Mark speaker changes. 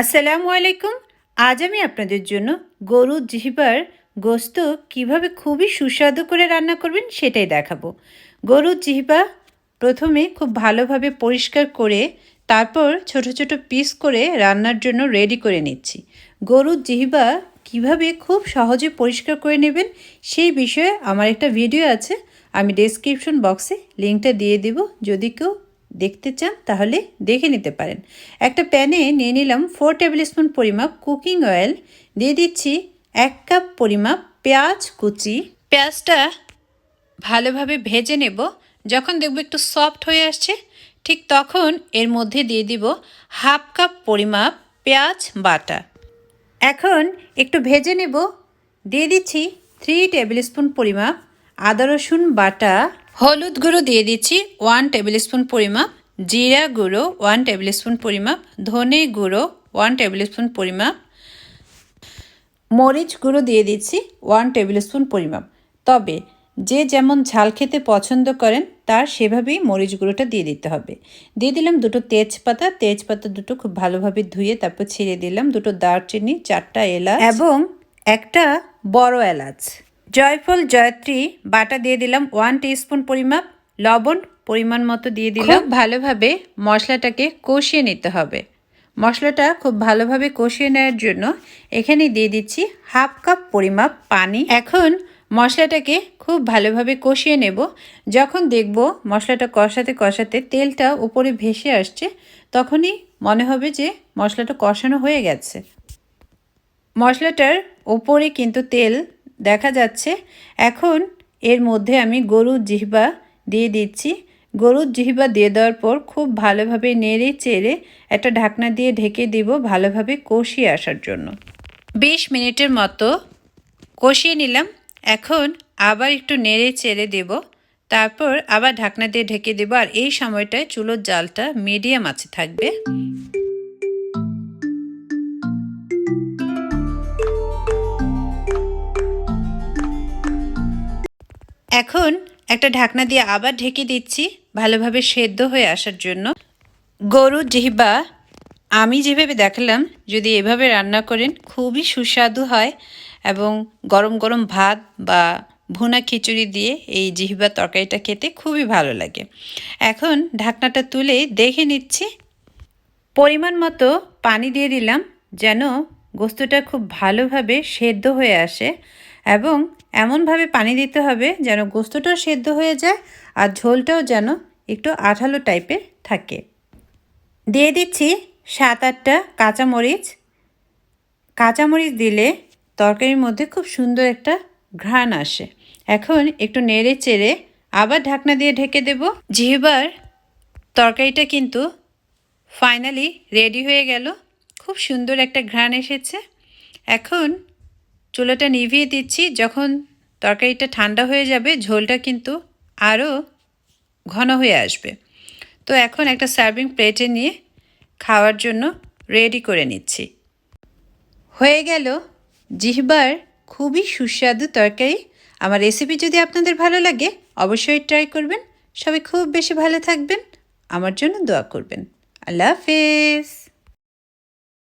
Speaker 1: আসসালামু আলাইকুম। আজ আমি আপনাদের জন্য গরুর জিহিবার গোস্ত কীভাবে খুবই সুস্বাদু করে রান্না করবেন সেটাই দেখাবো। গরুর জিহিবা প্রথমে খুব ভালোভাবে পরিষ্কার করে, তারপর ছোট ছোট পিস করে রান্নার জন্য রেডি করে নিচ্ছি। গরুর জিহিবা কীভাবে খুব সহজে পরিষ্কার করে নেবেন সেই বিষয়ে আমার একটা ভিডিও আছে, আমি ডেসক্রিপশন বক্সে লিঙ্কটা দিয়ে দিব। যদি কেউ দেখতে চান, তাহলে দেখে নিতে পারেন। একটা প্যানে নিয়ে নিলাম ফোর টেবিল স্পুন পরিমাপ কুকিং অয়েল দিয়ে দিচ্ছি এক কাপ পরিমাপ পেঁয়াজ কুচি। পেঁয়াজটা ভালোভাবে ভেজে নেব। যখন দেখব একটু সফট হয়ে আসছে, ঠিক তখন এর মধ্যে দিয়ে দিব হাফ কাপ পরিমাপ পেঁয়াজ বাটা। এখন একটু ভেজে নেব। দিয়ে দিচ্ছি থ্রি টেবিল স্পুন পরিমাপ আদা রসুন বাটা। হলুদ গুঁড়ো দিয়ে দিচ্ছি ওয়ান টেবিল স্পুন পরিমাপ, জিরা গুঁড়ো ওয়ান টেবিল স্পুন পরিমাপ, ধনে গুঁড়ো ওয়ান টেবিল স্পুন পরিমাপ, মরিচ গুঁড়ো দিয়ে দিচ্ছি ওয়ান টেবিল স্পুন পরিমাপ। তবে যে যেমন ঝাল খেতে পছন্দ করেন, তার সেভাবেই মরিচ গুঁড়োটা দিয়ে দিতে হবে। দিয়ে দিলাম দুটো তেজপাতা তেজপাতা দুটো খুব ভালোভাবে ধুয়ে তারপর ছিঁড়ে দিলাম দুটো দারচিনি, চারটা এলাচ এবং একটা বড় এলাচ। জয়ফল জয়ত্রী বাটা দিয়ে দিলাম ওয়ান টিস্পুন পরিমাপ, লবণ পরিমাণ মতো দিয়ে দিলাম। ভালোভাবে মশলাটাকে কষিয়ে নিতে হবে। মশলাটা খুব ভালোভাবে কষিয়ে নেওয়ার জন্য এখানে দিয়ে দিচ্ছি হাফ কাপ পরিমাপ পানি। এখন মশলাটাকে খুব ভালোভাবে কষিয়ে নেব। যখন দেখব মশলাটা কষাতে কষাতে তেলটা উপরে ভেসে আসছে, তখনই মনে হবে যে মশলাটা কষানো হয়ে গেছে। মশলাটার ওপরে কিন্তু তেল দেখা যাচ্ছে। এখন এর মধ্যে আমি গরুর জিহবা দিয়ে দিচ্ছি। গরুর জিহবা দিয়ে দেওয়ার পর খুব ভালোভাবে নেড়ে চেড়ে একটা ঢাকনা দিয়ে ঢেকে দিব ভালোভাবে কষিয়ে আসার জন্য। বিশ মিনিটের মতো কষিয়ে নিলাম। এখন আবার একটু নেড়ে চেড়ে দেব। তারপর আবার ঢাকনা দিয়ে ঢেকে দেবো। আর এই সময়টায় চুলোর জালটা মিডিয়াম আছে থাকবে। একটা ঢাকনা দিয়ে আবার ঢেকে দিচ্ছি ভালোভাবে সেদ্ধ হয়ে আসার জন্য। গরুর জিহ্বা, আমি যেভাবে দেখালাম, যদি এভাবে রান্না করেন, খুবই সুস্বাদু হয় এবং গরম গরম ভাত বা ভুনা খিচুড়ি দিয়ে এই জিহ্বা তরকারিটা খেতে খুবই ভালো লাগে। এখন ঢাকনাটা তুলে দেখে নিচ্ছি। পরিমাণ মতো পানি দিয়ে দিলাম যেন গোস্তটা খুব ভালোভাবে সেদ্ধ হয়ে আসে। এবং এমনভাবে পানি দিতে হবে যেন গোস্তটাও সেদ্ধ হয়ে যায় আর ঝোলটাও যেন একটু আঠালো টাইপের থাকে। দিয়ে দিচ্ছি সাত আটটা কাঁচামরিচ। কাঁচামরিচ দিলে তরকারির মধ্যে খুব সুন্দর একটা ঘ্রাণ আসে। এখন একটু নেড়ে চেড়ে আবার ঢাকনা দিয়ে ঢেকে দেব। জিহবার তরকারিটা কিন্তু ফাইনালি রেডি হয়ে গেল, খুব সুন্দর একটা ঘ্রাণ এসেছে। এখন চুলাটা নিভিয়ে দিচ্ছি, যখন তরকারিটা ঠান্ডা হয়ে যাবে, ঝোলটা কিন্তু আরও ঘন হয়ে আসবে। তো এখন একটা সার্ভিং প্লেটে নিয়ে খাওয়ার জন্য রেডি করে নিচ্ছি। হয়ে গেল জিহবার খুবই সুস্বাদু তরকারি। আমার রেসিপি যদি আপনাদের ভালো লাগে, অবশ্যই ট্রাই করবেন। সবাই খুব বেশি ভালো থাকবেন। আমার জন্য দোয়া করবেন। আল্লাহ হাফেজ।